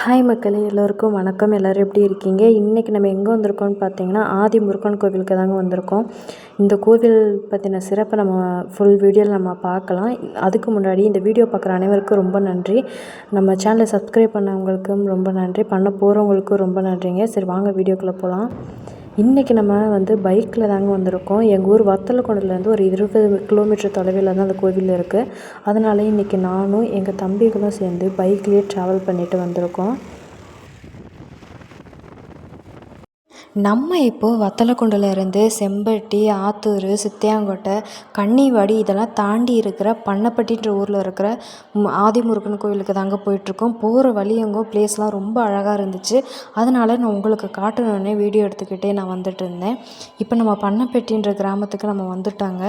Hi மக்களே எல்லோருக்கும் வணக்கம். எல்லோரும் எப்படி இருக்கீங்க? இன்றைக்கி நம்ம எங்கே வந்திருக்கோம்னு பார்த்தீங்கன்னா ஆதி முருகன் கோவிலுக்கு தாங்க வந்திருக்கோம். இந்த கோவில் பற்றின சிறப்பை நம்ம ஃபுல் வீடியோவில் நம்ம பார்க்கலாம். அதுக்கு முன்னாடி இந்த வீடியோ பார்க்குற அனைவருக்கும் ரொம்ப நன்றி. நம்ம சேனலை சப்ஸ்கிரைப் பண்ணவங்களுக்கும் ரொம்ப நன்றி. பண்ண போகிறவங்களுக்கும் ரொம்ப நன்றிங்க. சரி வாங்க வீடியோக்குள்ளே போகலாம் இன்றைக்கி நம்ம வந்து பைக்கில் தாங்க வந்திருக்கோம். எங்கள் ஊர் வத்தலக்குண்டுலேருந்து ஒரு இருபது கிலோமீட்டர் தொலைவில் தான் அந்த கோவில் இருக்குது அதனால இன்றைக்கி நானும் எங்கள் தம்பிகளும் சேர்ந்து பைக்லேயே ட்ராவல் பண்ணிட்டு வந்திருக்கோம். நம்ம இப்போது வத்தலக்குண்டுலேருந்து செம்பட்டி ஆத்தூர் சித்தியாங்கோட்டை கன்னிவாடி இதெல்லாம் தாண்டி இருக்கிற பண்ணப்பட்டின்ற ஊரில் இருக்கிற ஆதிமுருகன் கோவிலுக்கு தாங்க போயிட்டுருக்கோம். போகிற வழி எங்கோ பிளேஸ்லாம் ரொம்ப அழகாக இருந்துச்சு. அதனால் நான் உங்களுக்கு காட்டணுன்னே வீடியோ எடுத்துக்கிட்டே நான் வந்துட்டு இருந்தேன். இப்போ நம்ம பண்ணப்பட்டின்ற கிராமத்துக்கு நம்ம வந்துட்டாங்க.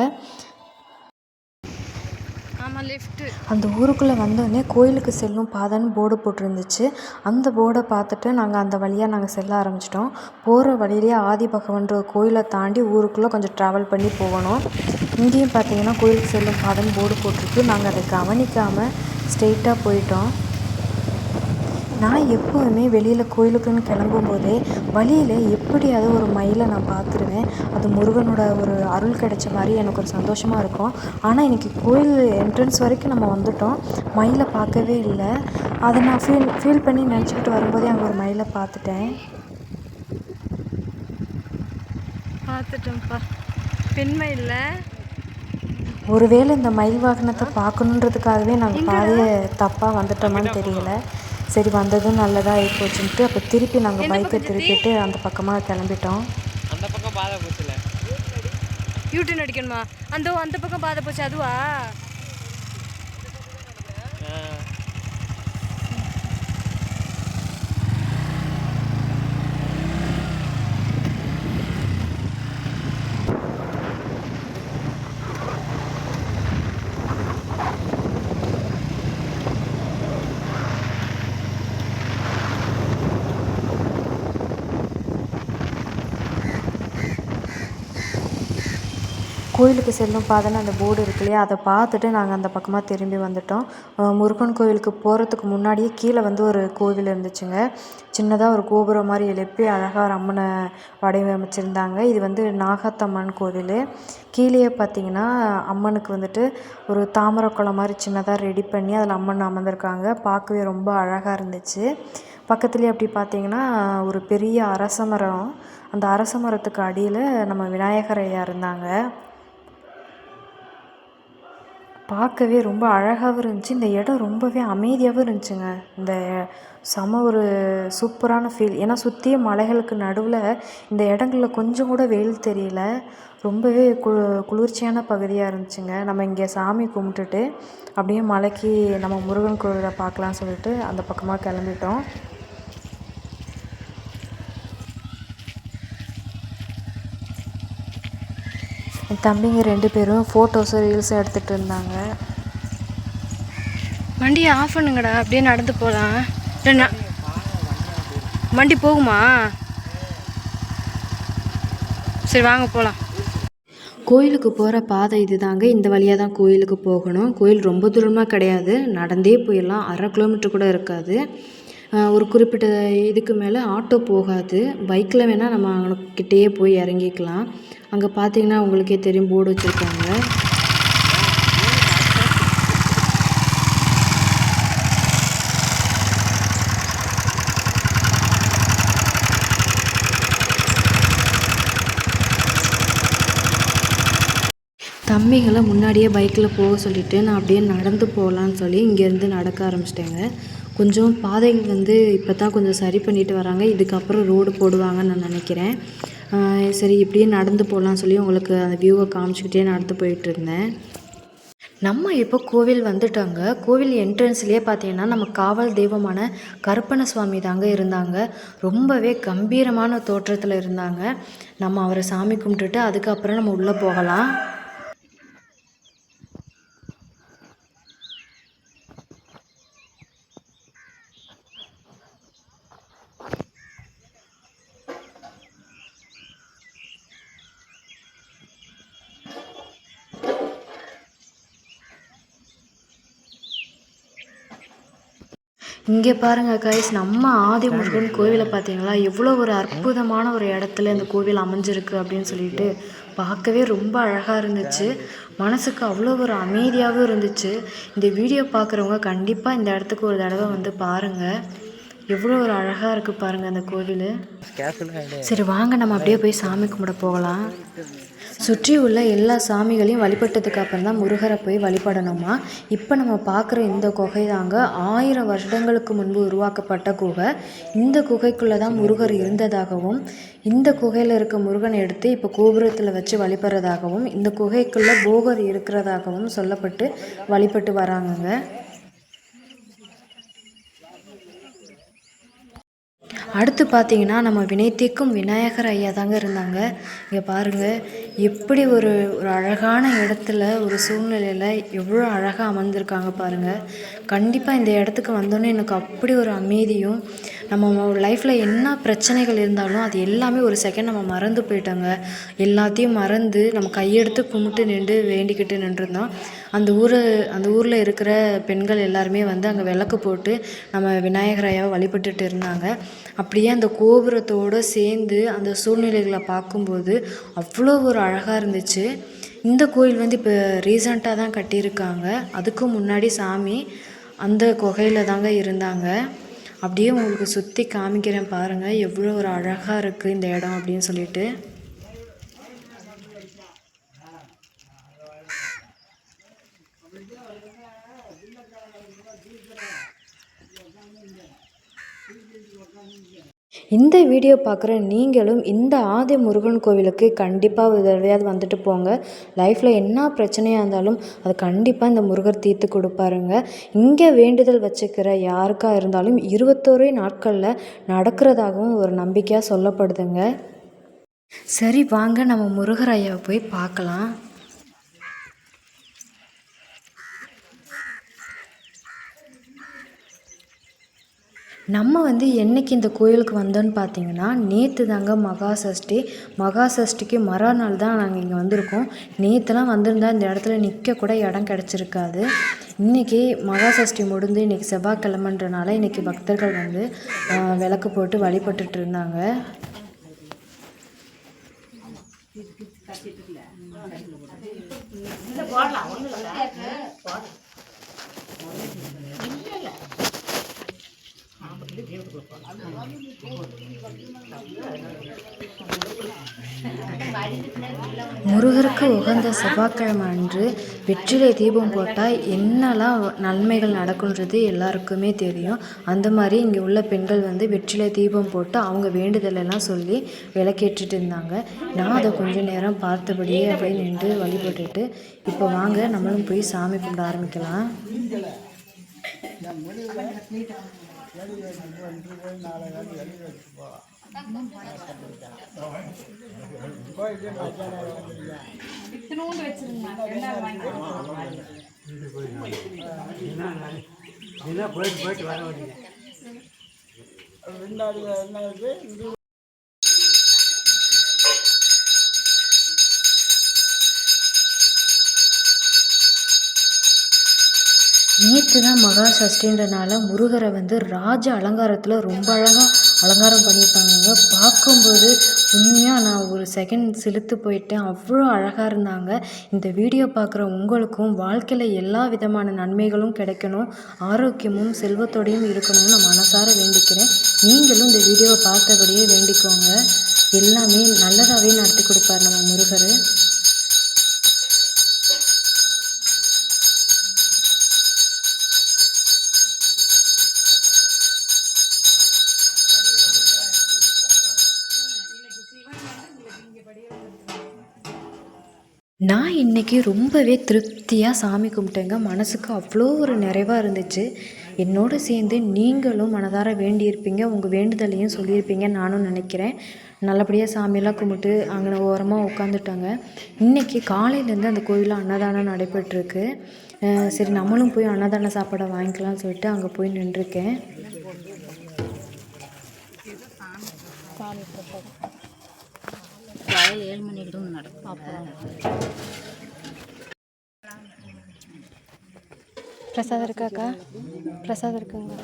அந்த ஊருக்குள்ளே வந்தோடனே கோயிலுக்கு செல்லும் பாதைன்னு போர்டு போட்டிருந்துச்சு. அந்த போர்டை பார்த்துட்டு நாங்கள் அந்த வழியாக நாங்கள் செல்ல ஆரம்பிச்சிட்டோம். போகிற வழியிலே ஆதி பகவன்ற கோயிலை தாண்டி ஊருக்குள்ளே கொஞ்சம் ட்ராவல் பண்ணி போகணும். இங்கேயும் பார்த்தீங்கன்னா கோயிலுக்கு செல்லும் பாதைன்னு போர்டு போட்டிருக்கு. நாங்கள் அதை கவனிக்காமல் ஸ்ட்ரெயிட்டாக போயிட்டோம். நான் எப்போதுமே வெளியில் கோயிலுக்குன்னு கிளம்பும்போதே வழியில் எப்படியாவது ஒரு மயிலை நான் பார்த்துருவேன். அது முருகனோட ஒரு அருள் கிடைச்ச மாதிரி எனக்கு ஒரு சந்தோஷமாக இருக்கும். ஆனால் இன்றைக்கி கோயில் என்ட்ரன்ஸ் வரைக்கும் நம்ம வந்துட்டோம். மயிலை பார்க்கவே இல்லை. அதை நான் ஃபீல் ஃபீல் பண்ணி நினச்சிக்கிட்டு வரும்போதே அங்கே ஒரு மயிலை பார்த்துட்டேன். பார்த்துட்டோம்ப்பா பெண்மை இல்லை. ஒருவேளை இந்த மயில் வாகனத்தை பார்க்கணுன்றதுக்காகவே நாங்கள் பாதையை தப்பாக வந்துட்டோமான்னு தெரியல. சரி வந்ததும் நல்லதாக ஆகிப்போச்சுன்ட்டு அப்போ திருப்பி நாங்கள் பைக்கை திருப்பிட்டு அந்த பக்கமாக கிளம்பிட்டோம். அந்த பக்கம் பாதை போச்சுல. யூடியூன் அடிக்கணுமா? அந்த அந்த பக்கம் பாதை போச்சு அதுவா? கோயிலுக்கு செல்லும் பாதைன்னு அந்த போர்டு இருக்கு இல்லையா? அதை பார்த்துட்டு நாங்கள் அந்த பக்கமாக திரும்பி வந்துட்டோம். முருகன் கோவிலுக்கு போகிறதுக்கு முன்னாடியே கீழே வந்து ஒரு கோவில் இருந்துச்சுங்க. சின்னதாக ஒரு கோபுரம் மாதிரி எழுப்பி அழகாக ஒரு அம்மனை வடிவமைச்சிருந்தாங்க. இது வந்து நாகத்தம்மன் கோவில். கீழே பார்த்தீங்கன்னா அம்மனுக்கு வந்துட்டு ஒரு தாமரை குளம் மாதிரி சின்னதாக ரெடி பண்ணி அதில் அம்மன் அமர்ந்திருக்காங்க. பார்க்கவே ரொம்ப அழகாக இருந்துச்சு. பக்கத்துலேயே அப்படி பார்த்தீங்கன்னா ஒரு பெரிய அரச மரம் அந்த அரச மரத்துக்கு அடியில் நம்ம விநாயகர் ஐயா இருந்தாங்க. பார்க்கவே ரொம்ப அழகாகவும் இருந்துச்சு. இந்த இடம் ரொம்பவே அமைதியாகவும் இருந்துச்சுங்க. இந்த செம ஒரு சூப்பரான ஃபீல் ஏன்னா சுற்றியும் மலைகளுக்கு நடுவில் இந்த இடங்களில் கொஞ்சம் கூட வெயில் தெரியல. ரொம்பவே கு குளிர்ச்சியான பகுதியாக இருந்துச்சுங்க. நம்ம இங்கே சாமி கும்பிட்டுட்டு அப்படியே மலைக்கு நம்ம முருகன் கோவிலை பார்க்கலான்னு சொல்லிட்டு அந்த பக்கமாக கிளம்பிட்டோம். என் தம்பிங்க ரெண்டு பேரும் ஃபோட்டோஸும் ரீல்ஸும் எடுத்துகிட்டு இருந்தாங்க. வண்டியை ஆஃப் பண்ணுங்கடா அப்படியே நடந்து போகலாம் வண்டி போகுமா? சரி வாங்க போகலாம் கோயிலுக்கு போகிற பாதை இது தாங்க இந்த வழியாக தான் கோயிலுக்கு போகணும். கோயில் ரொம்ப தூரமாக கிடையாது. நடந்தே போயிடலாம். அரை கிலோமீட்டர் கூட இருக்காது. ஒரு குறிப்பிட்ட இதுக்கு மேலே ஆட்டோ போகாது. பைக்கில் வேணால் நம்ம அங்கக்கிட்டேயே போய் இறங்கிக்கலாம். அங்கே பார்த்தீங்கன்னா உங்களுக்கே தெரியும் போர்டு வச்சுருக்காங்க. தம்பிங்களை முன்னாடியே பைக்கில் போக சொல்லிவிட்டு நான் அப்படியே நடந்து போகலான்னு சொல்லி இங்கேருந்து நடக்க ஆரம்பிச்சிட்டேங்க. கொஞ்சம் பாதைகள் வந்து இப்போ தான் கொஞ்சம் சரி பண்ணிட்டு வராங்க. இதுக்கப்புறம் ரோடு போடுவாங்கன்னு நான் நினைக்கிறேன். சரி இப்படியே நடந்து போகலாம் சொல்லி உங்களுக்கு அந்த வியூவை காமிச்சிக்கிட்டே நடந்து போயிட்டுருந்தேன் நம்ம இப்போ கோவில் வந்துட்டாங்க. கோவில் என்ட்ரன்ஸ்லேயே பார்த்தீங்கன்னா நம்ம காவல் தெய்வமான கருப்பண சுவாமி தாங்க இருந்தாங்க. ரொம்பவே கம்பீரமான தோற்றத்தில் இருந்தாங்க. நம்ம அவரை சாமி கும்பிட்டுட்டு அதுக்கப்புறம் நம்ம உள்ளே போகலாம். இங்கே பாருங்க கைஸ் நம்ம ஆதிமுருகன் கோவிலை பார்த்தீங்களா? எவ்வளோ ஒரு அற்புதமான ஒரு இடத்துல இந்த கோவில் அமைஞ்சிருக்கு அப்படின்னு சொல்லிட்டு பார்க்கவே ரொம்ப அழகாக இருந்துச்சு. மனசுக்கு அவ்வளோ ஒரு அமைதியாகவும் இருந்துச்சு. இந்த வீடியோ பார்க்குறவங்க கண்டிப்பாக இந்த இடத்துக்கு ஒரு தடவை வந்து பாருங்கள் எவ்வளோ ஒரு அழகாக இருக்குது பாருங்கள் அந்த கோவில். சரி வாங்க நம்ம அப்படியே போய் சாமி கும்பிட போகலாம். சுற்றி உள்ள எல்லா சாமிகளையும் வழிபட்டதுக்கு அப்புறம் தான் முருகரை போய் வழிபடணுமா? இப்போ நம்ம பார்க்குற இந்த குகை தாங்க ஆயிரம் வருடங்களுக்கு முன்பு உருவாக்கப்பட்ட குகை. இந்த குகைக்குள்ளே தான் முருகர் இருந்ததாகவும் இந்த குகையில் இருக்க முருகனை எடுத்து இப்போ கோபுரத்தில் வச்சு வழிபடுறதாகவும் இந்த குகைக்குள்ளே போகர் இருக்கிறதாகவும் சொல்லப்பட்டு வழிபட்டு வராங்கங்க. அடுத்து பார்த்தீங்கன்னா நம்ம வினை தீர்க்கும் விநாயகர் ஐயா தாங்க இருந்தாங்க. இங்கே பாருங்கள் எப்படி ஒரு ஒரு அழகான இடத்துல ஒரு சூழ்நிலையில் எவ்வளோ அழகாக அமர்ந்திருக்காங்க பாருங்கள் கண்டிப்பாக இந்த இடத்துக்கு வந்தோன்னே எனக்கு அப்படி ஒரு அமைதியும் நம்ம லைஃப்பில் என்ன பிரச்சனைகள் இருந்தாலும் அது எல்லாமே ஒரு செகண்ட் நம்ம மறந்து போயிட்டோங்க. எல்லாத்தையும் மறந்து நம்ம கையெடுத்து கும்பிட்டு நின்று வேண்டிக்கிட்டு நின்றுருந்தோம். அந்த ஊர் அந்த ஊரில் இருக்கிற பெண்கள் எல்லாருமே வந்து அங்கே விளக்கு போட்டு நம்ம விநாயகராயாவை வழிபட்டுட்டு இருந்தாங்க. அப்படியே அந்த கோபுரத்தோடு சேர்ந்து அந்த சூழ்நிலைகளை பார்க்கும்போது அவ்வளோ ஒரு அழகாக இருந்துச்சு. இந்த கோயில் வந்து இப்போ ரீசண்டாக தான் கட்டியிருக்காங்க. அதுக்கு முன்னாடி சாமி அந்த குகையில் தாங்க இருந்தாங்க. அப்படியே உங்களுக்கு சுற்றி காமிக்கிறேன் பாருங்கள் எவ்வளோ ஒரு அழகாக இருக்குது இந்த இடம் அப்படின்னு சொல்லிட்டு. இந்த வீடியோ பார்க்குற நீங்களும் இந்த ஆதி முருகன் கோவிலுக்கு கண்டிப்பாக ஒரு தடவையாவது வந்துட்டு போங்க. லைஃப்பில் என்ன பிரச்சனையாக இருந்தாலும் அது கண்டிப்பாக இந்த முருகர் தீர்த்து கொடுப்பாருங்க. இங்கே வேண்டுதல் வச்சுக்கிற யாருக்காக இருந்தாலும் இருபத்தோரு நாட்களில் நடக்கிறதாகவும் ஒரு நம்பிக்கையாக சொல்லப்படுதுங்க. சரி வாங்க நம்ம முருகர் ஐயாவை போய் பார்க்கலாம். நம்ம வந்து என்னைக்கு இந்த கோயிலுக்கு வந்தோன்னு பார்த்தீங்கன்னா நேற்று தாங்க மகா சஷ்டி. மகா சஷ்டிக்கு மறுநாள் தான் நாங்கள் இங்கே வந்திருக்கோம். நேற்றுலாம் வந்திருந்தால் இந்த இடத்துல நிற்க கூட இடம் கிடச்சிருக்காது. இன்றைக்கி மகா சஷ்டி முடிந்து இன்றைக்கி செவ்வாய்க்கிழமன்றனால இன்றைக்கி பக்தர்கள் வந்து விளக்கு போட்டு வழிபட்டுட்டு இருந்தாங்க. முருகருக்கு உகந்த செவ்வாய்க்கிழமை அன்று வெற்றிலை தீபம் போட்டால் என்னெல்லாம் நன்மைகள் நடக்குன்றது எல்லாருக்குமே தெரியும். அந்த மாதிரி இங்கே உள்ள பெண்கள் வந்து வெற்றிலை தீபம் போட்டு அவங்க வேண்டுதலெல்லாம் சொல்லி விளக்கேற்றிட்டு இருந்தாங்க. நான் அதை கொஞ்ச நேரம் பார்த்தபடியே அப்படியே நின்று வழிபட்டுட்டு இப்போ வாங்க நம்மளும் போய் சாமி கும்பிட ஆரம்பிக்கலாம். எலி வேணும்னா இன்று போய் நாளை வேணும் போயிட்டு போயிட்டு வர முடியல ரெண்டாவது என்ன இருக்குது நேற்று தான் மகா சஷ்டின்றனால முருகரை வந்து ராஜ அலங்காரத்தில் ரொம்ப அழகாக அலங்காரம் பண்ணியிருப்பாங்க பார்க்கும்போது உண்மையாக நான் ஒரு செகண்ட் செலுத்து போயிட்டேன். அவ்வளோ அழகாக இருந்தாங்க. இந்த வீடியோ பார்க்குற உங்களுக்கும் வாழ்க்கையில் எல்லா விதமான நன்மைகளும் கிடைக்கணும். ஆரோக்கியமும் செல்வத்தோடையும் இருக்கணும்னு நான் மனசார வேண்டிக்கிறேன். நீங்களும் இந்த வீடியோவை பார்த்தபடியே வேண்டிக்கோங்க. எல்லாமே நல்லதாகவே நடத்தி கொடுப்பார் நம்ம முருகர். நான் இன்றைக்கி ரொம்பவே திருப்தியாக சாமி கும்பிட்டேங்க. மனசுக்கு அவ்வளோ ஒரு நிறைவாக இருந்துச்சு. என்னோட சேர்ந்து நீங்களும் மனதார வேண்டியிருப்பீங்க. உங்கள் வேண்டுதலையும் சொல்லியிருப்பீங்க நானும் நினைக்கிறேன். நல்லபடியாக சாமியெல்லாம் கும்பிட்டு அங்கே ஓரமாக உட்காந்துட்டாங்க. இன்றைக்கி காலையிலேருந்து அந்த கோயிலில் அன்னதானம் நடைபெற்றிருக்கு. சரி நம்மளும் போய் அன்னதான சாப்பாடை வாங்கிக்கலாம்னு சொல்லிட்டு அங்கே போய் நின்றுருக்கேன். காலையில் ஏழு மணிக்கு நடக்கும். பிரசாதம் இருக்காக்கா பிரசாதம் இருக்குங்க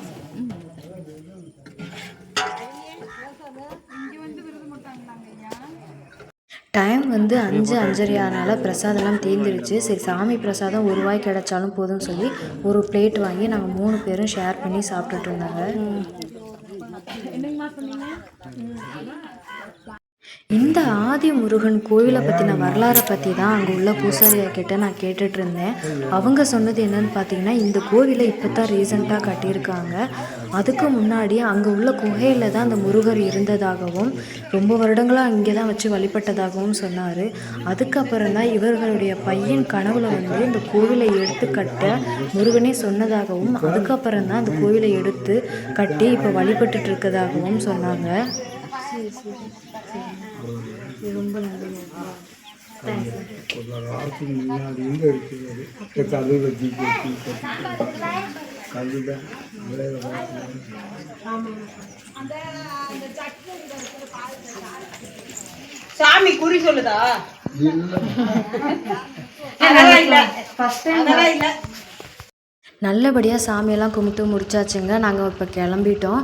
டைம் வந்து அஞ்சு அஞ்சரை ஆனால பிரசாதம்லாம் தீர்ந்துருச்சு. சரி சாமி பிரசாதம் ஒரு வாய் கிடைச்சாலும் போதும்னு சொல்லி ஒரு பிளேட் வாங்கி நாங்கள் மூணு பேரும் ஷேர் பண்ணி சாப்பிட்டுட்டு இருந்தாங்க. இந்த ஆதி முருகன் கோயிலை பற்றின வரலாறை பற்றி தான் அங்கே உள்ள பூசாரியை கிட்ட நான் கேட்டுட்டு இருந்தேன் அவங்க சொன்னது என்னன்னு பார்த்தீங்கன்னா இந்த கோவிலை இப்போ தான் ரீசெண்டாக கட்டியிருக்காங்க. அதுக்கு முன்னாடி அங்கே உள்ள குகையில் தான் அந்த முருகர் இருந்ததாகவும் ரொம்ப வருடங்களாக இங்கே தான் வச்சு வழிபட்டதாகவும் சொன்னார். அதுக்கப்புறம் தான் இவர்களுடைய பையன் கனவுல வந்து இந்த கோவிலை எடுத்து கட்ட முருகனே சொன்னதாகவும் அதுக்கப்புறம் தான் அந்த கோவிலை எடுத்து கட்டி இப்போ வழிபட்டுட்டு இருக்கதாகவும் சொன்னாங்க சரி சரி. ஒரு வாரத்துக்கு முன்னாடி இருக்குது இப்போ கல்லில் தீக்கி வச்சு சாமி குறி சொல்லுதா இல்லை இல்ல. நல்லபடியாக சாமியெல்லாம் கும்பிட்டு முடிச்சாச்சுங்க. நாங்கள் இப்போ கிளம்பிட்டோம்.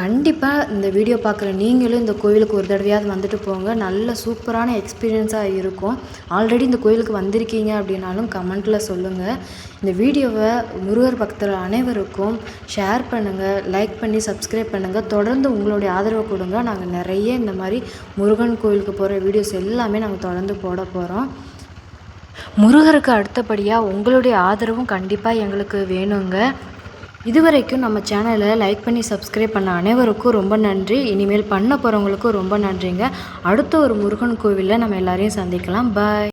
கண்டிப்பாக இந்த வீடியோ பார்க்குற நீங்களும் இந்த கோவிலுக்கு ஒரு தடவையாவது வந்துட்டு போங்க. நல்ல சூப்பரான எக்ஸ்பீரியன்ஸாக இருக்கும். ஆல்ரெடி இந்த கோவிலுக்கு வந்திருக்கீங்க அப்படின்னாலும் கமெண்ட்டில் சொல்லுங்கள் இந்த வீடியோவை முருகர் பக்தர் அனைவருக்கும் ஷேர் பண்ணுங்கள் லைக் பண்ணி சப்ஸ்கிரைப் பண்ணுங்கள் தொடர்ந்து உங்களுடைய ஆதரவை கொடுங்க. நாங்கள் நிறைய இந்த மாதிரி முருகன் கோவிலுக்கு போகிற வீடியோஸ் எல்லாமே நாங்கள் தொடர்ந்து போட போகிறோம் முருகருக்கு அடுத்தபடியாக உங்களுடைய ஆதரவும் கண்டிப்பாக எங்களுக்கு வேணுங்க. இதுவரைக்கும் நம்ம சேனலை லைக் பண்ணி சப்ஸ்கிரைப் பண்ண அனைவருக்கும் ரொம்ப நன்றி. இனிமேல் பண்ண போகிறவங்களுக்கும் ரொம்ப நன்றிங்க. அடுத்த ஒரு முருகன் கோவிலில் நம்ம எல்லாரையும் சந்திக்கலாம். பாய்.